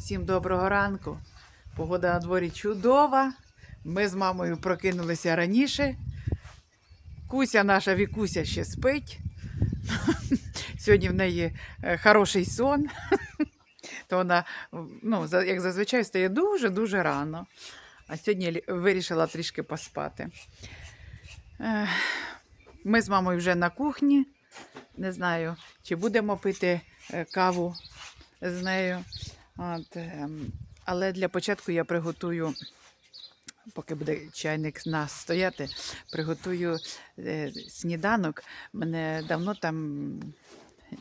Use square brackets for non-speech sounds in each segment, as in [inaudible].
Всім доброго ранку. Погода на дворі чудова. Ми з мамою прокинулися раніше. Куся наша Вікуся ще спить. [laughs] Сьогодні в неї е, хороший сон. [laughs] То вона, ну, як зазвичай, стає дуже-дуже рано. А сьогодні вирішила трішки поспати. Ми з мамою вже на кухні. Не знаю, чи будемо пити е, каву з нею. От, ем, але для початку я приготую, поки буде чайник нас стояти, приготую е, сніданок. Мене давно там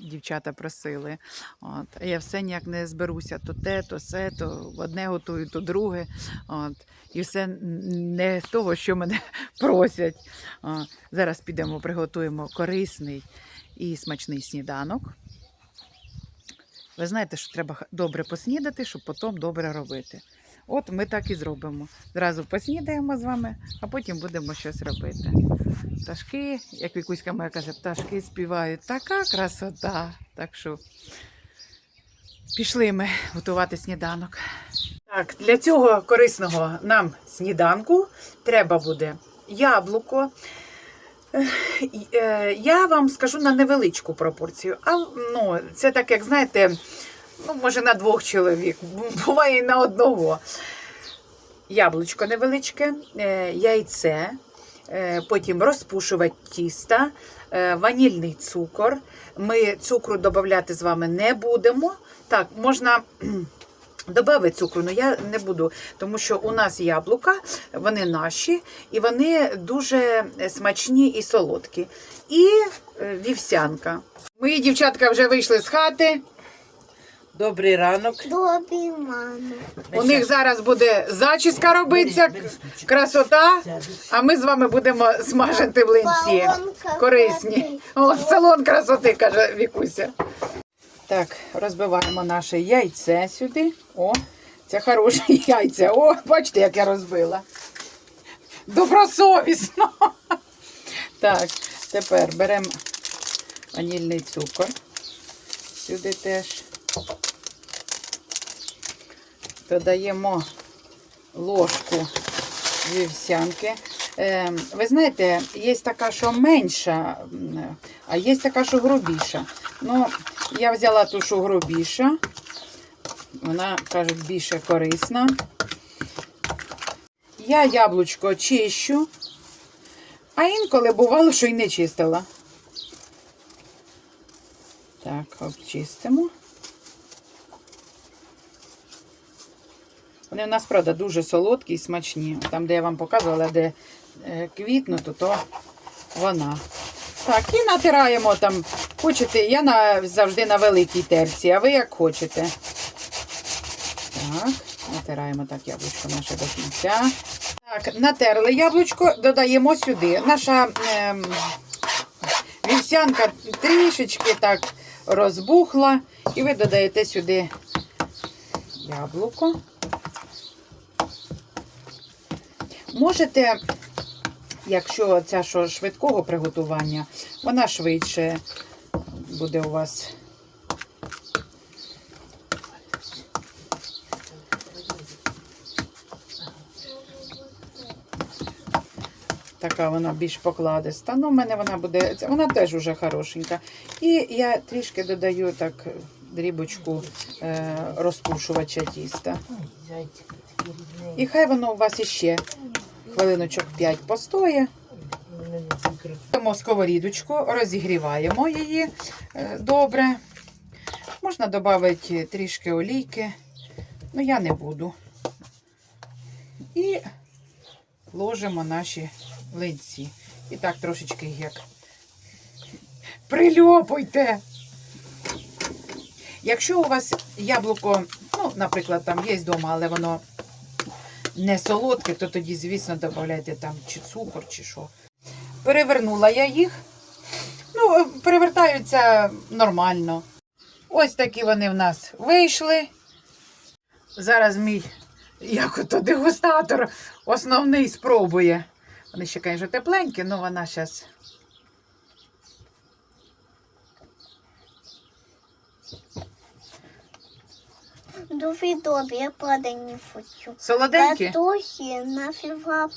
дівчата просили. От, а я все ніяк не зберуся. То те, то се, то одне готую, то друге. От, і все не з того, що мене [laughs] просять. О, зараз підемо, приготуємо корисний і смачний сніданок. Ви знаєте, що треба добре поснідати, щоб потім добре робити. От ми так і зробимо. Зразу поснідаємо з вами, а потім будемо щось робити. Пташки, як Вікуська моя каже, пташки співають. Така красота. Так що пішли ми готувати сніданок. Так, для цього корисного нам сніданку треба буде яблуко. І, е, Я вам скажу на невеличку пропорцію. А ну, це так, як знаєте, ну, може на двох чоловік, [laughs] буває і на одного. Яблучко невеличке, е, яйце, е, потім розпушувач тіста, е, ванільний цукор. Ми цукру додати з вами не будемо. Так, можна. Кхм, цукру, але я не буду, тому що у нас яблука, вони наші, і вони дуже смачні і солодкі. І е, вівсянка. Мої дівчатка вже вийшли з хати. Добрий ранок. Добрий мама. У них зараз буде зачіска робиться, красота. А ми з вами будемо смажити млинці. Салон Корисні. О, салон красоти, каже Вікуся. Так, розбиваємо наше яйце сюди. О, це хороше [laughs] яйце. О, бачите, як я розбила. Добросовісно. [laughs] Так, тепер беремо ванільний цукор. Сюди теж. Додаємо ложку вівсянки. Е, ви знаєте, є така, що менша, а є така, що грубіша. Ну, я взяла ту, що грубіша. Вона, кажуть, більше корисна. Я яблучко чищу, а інколи бувало, що й не чистила. Так, обчистимо. Вони в нас, правда, дуже солодкі і смачні. Там, де я вам показувала, де е, квітнуть, то, то вона. Так, і натираємо там. Хочете, я на, завжди на великій терці, а ви як хочете. Так, натираємо так яблучко наше до кінця. Так, натерли яблучко, додаємо сюди. Наша ем, вівсянка трішечки так розбухла. І ви додаєте сюди яблуко. Можете, якщо ця що швидкого приготування, вона швидше буде у вас. Така вона більш покладиста. Ну, в мене вона буде, вона теж уже хорошенька. І я трішки додаю так дрібочку е, розпушувача тіста. І хай воно у вас іще хвилиночок 5 постоє. Беремо сковорідочку, розігріваємо її е, добре. Можна додати трішки олійки, але я не буду. І ложимо наші млинці. І так трошечки як прильопуйте. Якщо у вас яблуко, ну, наприклад, там є вдома, але воно не солодке, то тоді, звісно, додавайте там чи цукор, чи що. Перевернула я їх. Ну, е, перевертаються нормально. Ось такі вони в нас вийшли. Зараз мій як ото дегустатор основний спробує. Вони ще, звісно, тепленькі, але вона зараз. Дуже добре, я правда не хочу. Солоденькі? Картоші нафіга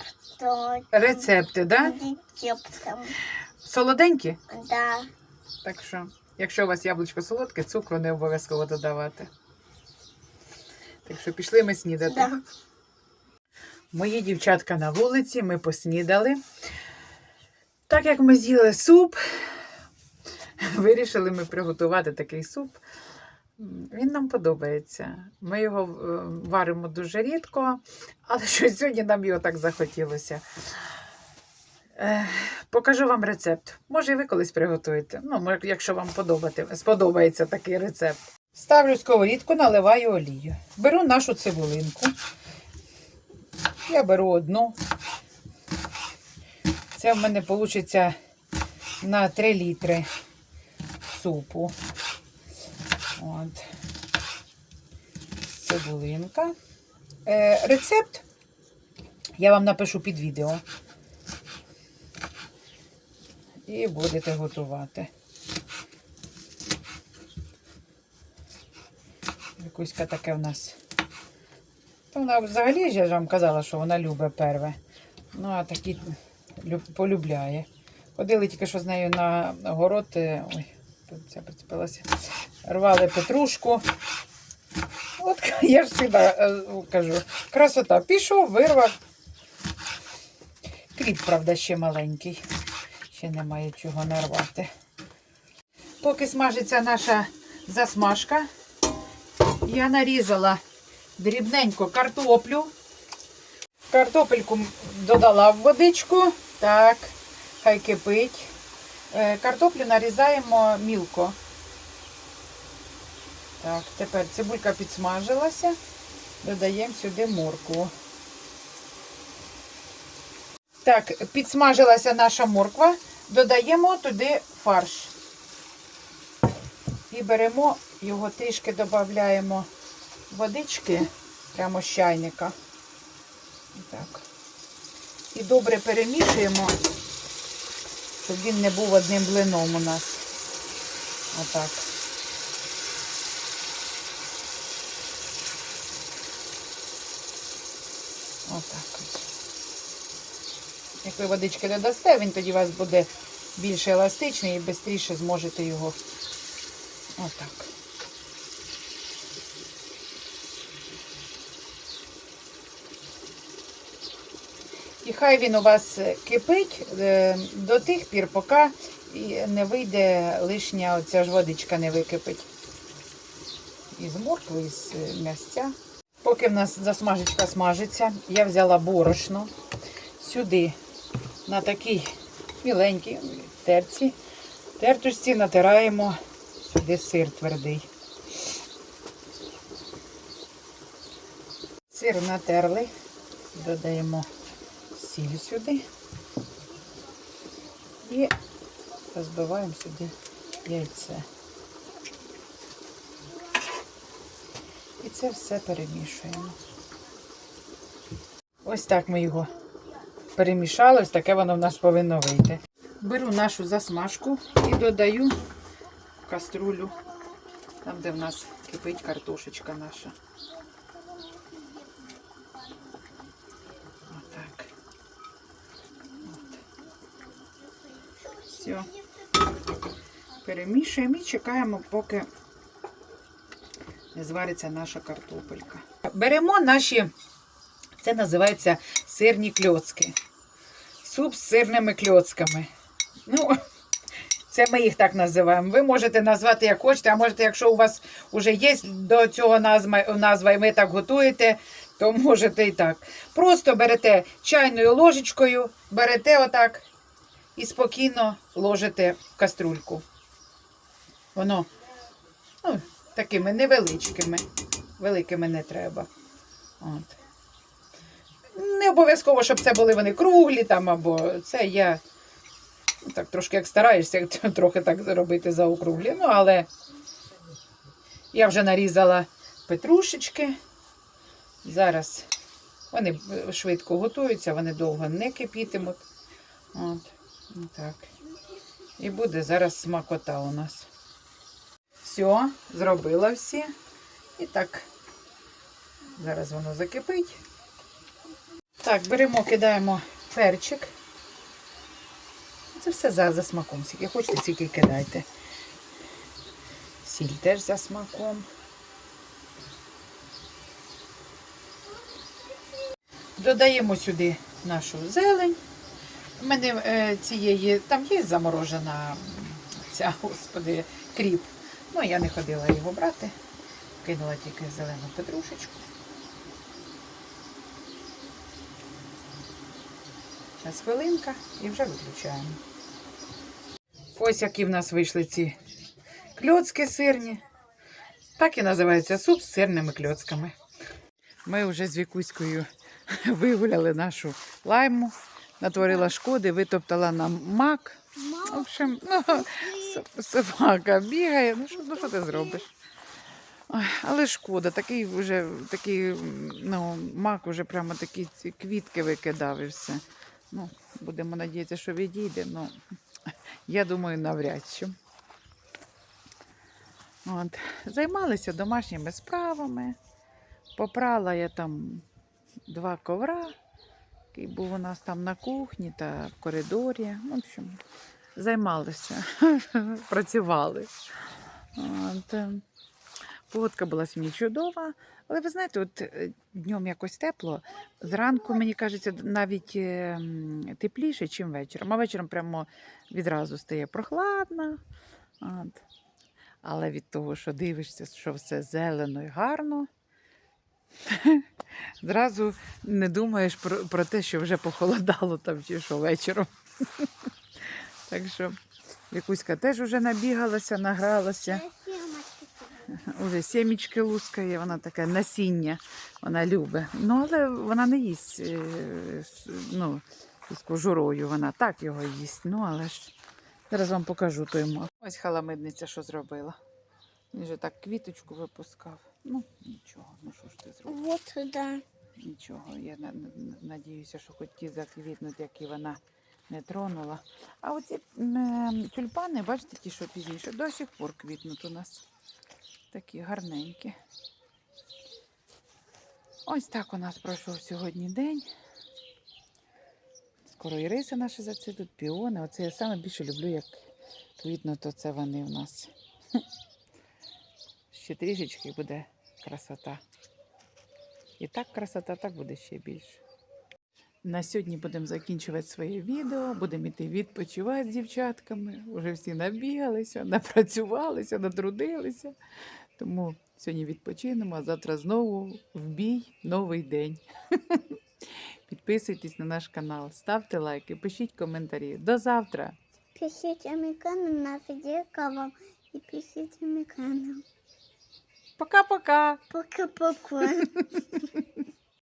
Рецепти, да? рецептом. Солоденькі? Да. Так що, якщо у вас яблучко солодке, цукру не обов'язково додавати. Так що пішли ми снідати. Да. Мої дівчатка на вулиці, ми поснідали. Так як ми з'їли суп, [laughs] вирішили ми приготувати такий суп. Він нам подобається. Ми його е, варимо дуже рідко, але щось сьогодні нам його так захотілося. Е, Покажу вам рецепт. Може, і ви колись приготуєте. Ну, якщо вам сподобається такий рецепт. Ставлю сковорідку, наливаю олію. Беру нашу цибулинку. Я беру одну. Це в мене вийде на 3 літри супу. От. Цибулинка. Е, рецепт я вам напишу під відео. І будете готувати. Якуська таке в нас. Вона взагалі я ж вам казала, що вона любить перве. Ну, а такі полюбляє. Ходили тільки що з нею на город. е, Ой, ця прицепилася. Рвали петрушку. От [laughs] я ж завжди е, кажу, красота. Пішов, вирвав. Кріп, правда, ще маленький. Ще немає чого нарвати. Поки смажиться наша засмажка, я нарізала дрібненько картоплю. Картопельку додала в водичку. Так, хай кипить. Е, Картоплю нарізаємо мілко. Так, тепер цибулька підсмажилася. Додаємо сюди моркву. Так, підсмажилася наша морква. Додаємо туди фарш. І беремо його трішки додаємо водички прямо з чайника. Так. І добре перемішуємо, щоб він не був одним блином у нас. Отак. Отак. Як ви водички додасте, він тоді у вас буде більш еластичний і швидше зможете його отак. І хай він у вас кипить е, до тих пір, поки не вийде лишня оця ж водичка не википить. Із моркви, е, м'ясця. Поки в нас засмажечка смажиться, я взяла борошно сюди на такій міленькій терці. Тертушці натираємо сюди сир твердий. Сир натерли, додаємо сіль сюди і розбиваємо сюди яйце. Це все перемішуємо. Ось так ми його перемішали, ось таке воно в нас повинно вийти. Беру нашу засмажку і додаю в каструлю, там, де в нас кипить картошечка наша. Отак. От. Все. Перемішуємо і чекаємо, поки не звариться наша картопелька. Беремо наші, це називається сирні кльоцки. Суп з сирними кльоцками. Ну, це ми їх так називаємо. Ви можете назвати як хочете, а можете, якщо у вас вже є до цього назва, назва і ви так готуєте, то можете і так. Просто берете чайною ложечкою, берете отак і спокійно ложите в каструльку. Воно ну, такими невеличкими. Великими не треба. От. Не обов'язково, щоб це були вони круглі там, або це я так трошки як стараєшся [laughs] трохи так робити заокруглі. Ну, але я вже нарізала петрушечки. Зараз вони швидко готуються, вони довго не кипітимуть. От, ну, так. І буде зараз смакота у нас. Все, зробила всі. І так Зараз воно закипить. Так, беремо, кидаємо перчик. Це все за, за смаком. Скільки хочете, стільки кидайте. Сіль теж за смаком. Додаємо сюди нашу зелень. У мене е, цієї, там є заморожена ця, господи, кріп. Ну, я не ходила його брати. Кинула тільки зелену петрушечку. Зараз хвилинка і вже виключаємо. Ось які в нас вийшли ці кльоцки сирні. Так і називається суп з сирними кльоцками. Ми вже з Вікуською [laughs] вигуляли нашу лайму, натворила шкоди, витоптала нам мак. В общем, ну, собака бігає. Ну що, ну, що ти зробиш? Ой, але шкода, такий вже такий, ну, мак вже прямо такі квітки викидав і все. Ну, будемо надіятися, що відійде. Ну, я думаю, навряд чи. От. Займалися домашніми справами. Попрала я там два ковра, який був у нас там на кухні та в коридорі. В общем, займалися, [laughs] працювали. От. Погодка була сьогодні чудова. Але ви знаєте, от е, днем якось тепло. Зранку, мені кажеться, навіть е, тепліше, ніж вечором. А вечором прямо відразу стає прохладно. От. Але від того, що дивишся, що все зелено і гарно, [laughs] зразу не думаєш про, про те, що вже похолодало там чи що вечором. [laughs] Так що Вікуська теж вже набігалася, награлася. Уже сімічки лускає, вона таке насіння, вона любить. Ну, але вона не їсть е, ну, з кожурою, вона так його їсть. Ну, але ж зараз вам покажу той мак. Ось халамидниця, що зробила. Він же так квіточку випускав. Ну, нічого, ну що ж ти зробиш? Вот сюда. Нічого, я на- на- надіюся, що хоч ті заквітнуть, які вона не тронула. А оці м, тюльпани, бачите, ті, що пізніше, до сих пор квітнуть у нас. Такі гарненькі. Ось так у нас пройшов сьогодні день. Скоро і риси наші зацвітуть, піони. Оце я саме більше люблю, як квітнуть, то це вони в нас. [laughs] Ще трішечки буде красота. І так красота, так буде ще більше. На сьогодні будемо закінчувати своє відео, будемо йти відпочивати з дівчатками. Уже всі набігалися, напрацювалися, натрудилися. Тому сьогодні відпочинемо, а завтра знову в бій новий день. [laughs] Підписуйтесь на наш канал, ставте лайки, пишіть коментарі. До завтра! Мой канал на Федеркова и пишите мой канал. Пока-пока! Пока-пока. [laughs]